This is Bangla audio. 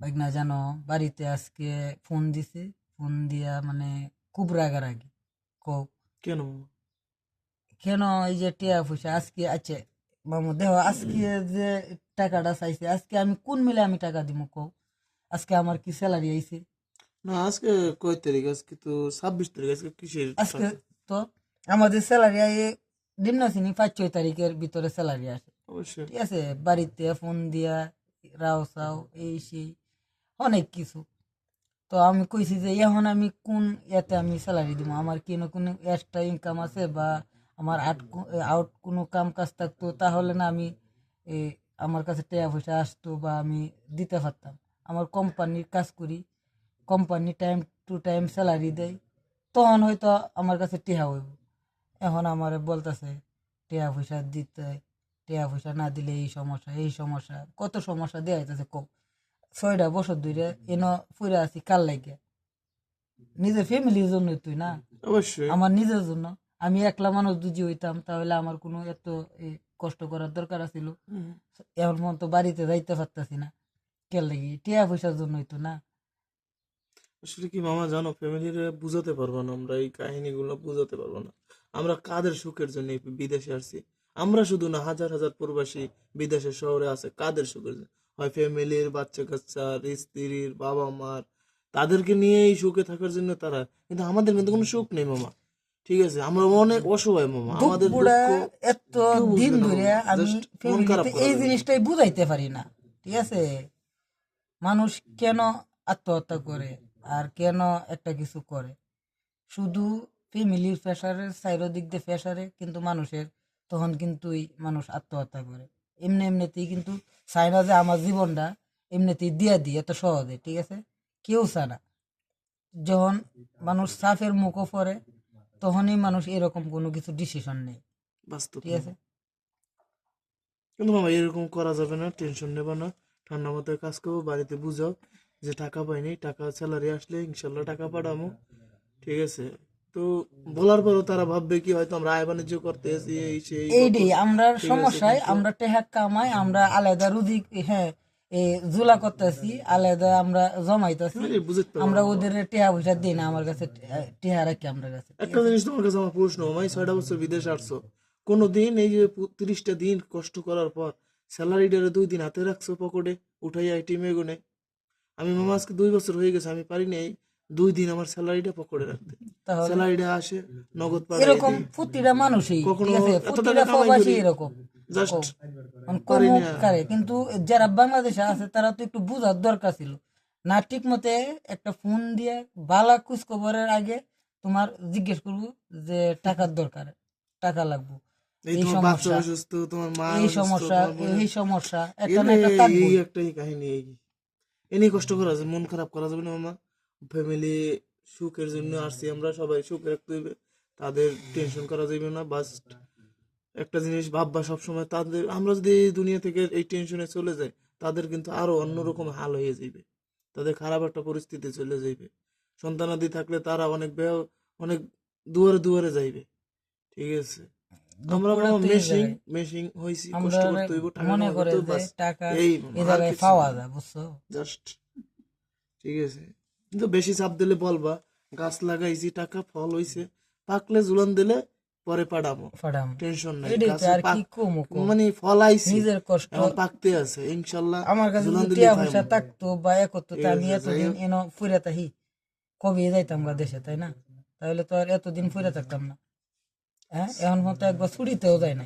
না জানো বাড়িতে আজকে ফোন দিছে। ফোন দিয়া মানে খুব রাগারাগি কো কেন? কেন এই যে টিয়া পয়সা আজকে আছে মামু দেহ আজকে যে টাকাটা চাইছে আজকে আমি কোন মিলে আমি টাকা দিব কও? আজকে আমার কি স্যালারি আইছে? না আজকে কয় তারিখ? আজকে তো ছাব্বিশ তারিখ আজকে কিসের আজকে তো আমাদের স্যালারি আইয়ে দিন না চিনি পাঁচ ছয় তারিখের ভিতরে স্যালারি আসে। ঠিক আছে বাড়িতে ফোন দিয়া রাও সাও এই সেই। অনেক কিছু। তো আমি কইছি যে এখন আমি কোন ইয়াতে আমি স্যালারি দিব? আমার কি না কোনো এক্সট্রা ইনকাম আছে বা আমার আট আউট কোনো কাম কাজ থাকতো, তাহলে না আমি আমার কাছে টাকা পয়সা আসতো বা আমি দিতে পারতাম। আমার কোম্পানির কাজ করি company time to time salary দেয় তখন হয়তো আমার কাছে টেহা হইব। এখন আমার বলতেছে, টেহা পয়সা দিতে, টেহা পয়সা না দিলে এই সমস্যা এই সমস্যা, কত সমস্যা দেওয়া যাইতেছে কম ছয়টা বছর ধরে এন ফুরে আছি কাল লাগে নিজের ফ্যামিলির জন্য তুই না? অবশ্যই। আমার নিজের জন্য। আমি একলা মানুষ যদি হইতাম তাহলে আমার কোনো এত কষ্ট করার দরকার আছিল। এখন মতো বাড়িতে যাইতে পারতাছি না। কেন লাগি টিয়া পয়সার জন্য হইতো না। আসলে কি মামা জানো ফ্যামিলির বুঝাতে পারব না আমরা এই কাহিনীগুলো বুঝাতে পারব না। আমরা কাদের সুখের জন্য বিদেশে আসছি? আমরা শুধু না হাজার হাজার প্রবাসী বিদেশের শহরে আছে কাদের সুখের জন্য? হয় ফ্যামিলির বাচ্চা কাচ্চার স্ত্রীর বাবা মার তাদেরকে নিয়ে এই সুখে থাকার জন্য তারা কিন্তু আমাদের কিন্তু কোনো সুখ নেই মামা। ঠিক আছে আমরা অনেক অসহায় মামা। আমাদের এত দিন ধরে আমি এই জিনিসটাই বুঝাইতে পারি না ঠিক আছে? মানুষ কেন আত্মহত্যা করে আর কেন একটা কিছু করে? শুধু ফ্যামিলির প্রেশারের সাইডের দিক দিয়ে প্রেশারে কিন্তু মানুষের তখন কিন্তুই মানুষ আত্মহত্যা করে। এমনি এমনিতেই কিন্তু চায় না যে আমার জীবনটা এমনিতেই দিয়া দিই এত সহজে ঠিক আছে? কেউ চায় না। যখন মানুষ সাফের মুখও পড়ে তখনই মানুষ এরকম কোনো কিছু ডিসিশন নেই বাস্তব ঠিক আছে? কিন্তু মামা এরকম করা যাবে না টেনশন নেবে না। ঠান্ডা মাথায় কাজ করব বাড়িতে বুঝাও যে টাকা পাইনি টাকা স্যালারি আসলে ইনশাল্লাহ টাকা পাঠাবো ঠিক আছে? তো বলার পরও তারা ভাববে কি হয়তো আমরা আয় বাণিজ্য করতে এসি এই সেই এইটাই আমরা সমস্যায় আমরা টেহা কামাই আমরা আলাদা রুজি হ্যাঁ জুলা করতেছি আলাদা আমরা জমাইতেছি। পারব আমরা ওদের টেহা পয়সা দিই না আমার কাছে টেহা রাখি আমরা কাছে। একটা জিনিস তোমার কাছে আমার প্রশ্ন মাই ছয়টা বছর বিদেশে আসছো। কোনো দিন এই যে তিরিশটা দিন কষ্ট করার পর স্যালারিটারে দুই দিন হাতে রাখছো পকেটে উঠাইয়া টিমে গুনে। আমি মামা আজকে দুই বছর হয়ে গেছে আমি পারি নাই। দুই দিন আমার স্যালারিটা পকেটে রাখতে। স্যালারিটা আসে নগদ এরকম প্রতিটা মানুষই কখনো প্রতিটা প্রবাসী এরকম। জাস্ট মানে। করে কিন্তু যারা বাংলাদেশে আছে তারা তো একটু বুঝার দরকার ছিল। না ঠিক মতে একটা ফোন দিয়ে বালা খোঁজ খবরের আগে তোমার জিজ্ঞেস করব যে টাকার দরকার টাকা লাগবে। এই সমস্যা, তোমার মা এই সমস্যা এই সমস্যা একটা না একটা কাহিনী এই। এনে কষ্ট করা যায় মন খারাপ করা যাবে না মামা। ফ্যামিলি সুখের জন্য আসছি আমরা সবাই সুখে রাখতে হইবে তাদের টেনশন করা যাবে না বাস একটা জিনিস ভাববা সবসময় তাদের আমরা যদি এই দুনিয়া থেকে এই টেনশনে চলে যাই তাদের কিন্তু আরও অন্যরকম হাল হয়ে যাবে তাদের খারাপ একটা পরিস্থিতি চলে যাইবে। সন্তানাদি থাকলে তারা অনেক অনেক দুয়ারে দুয়ারে যাইবে ঠিক আছে? আমরা মেশিং মেশিং হইছি কষ্ট করতে হইব টাকা মনে করে টাকা এই পাওয়া যায় বুঝছ? জাস্ট ঠিক আছে? কিন্তু বেশি চাপ দিলে বলবা গাছ লাগাইছি টাকা ফল হইছে পাকলে ঝুলন দিলে পরে পাঠাবো টেনশন নাই মানে ফল আইছে নিজের কষ্ট। পাকতে আছে ইনশাল্লাহ আমার কাছে টিয়া। পয়সা থাকতো বা এ করতো আমি এতদিন এনো ফুরে তাহি কবে যাইতাম গা দেশে তাই না? তাহলে তো আর এতদিন ফুরে থাকতাম না। হ্যাঁ? এখন মতো একবার ছুটিতেও যায় না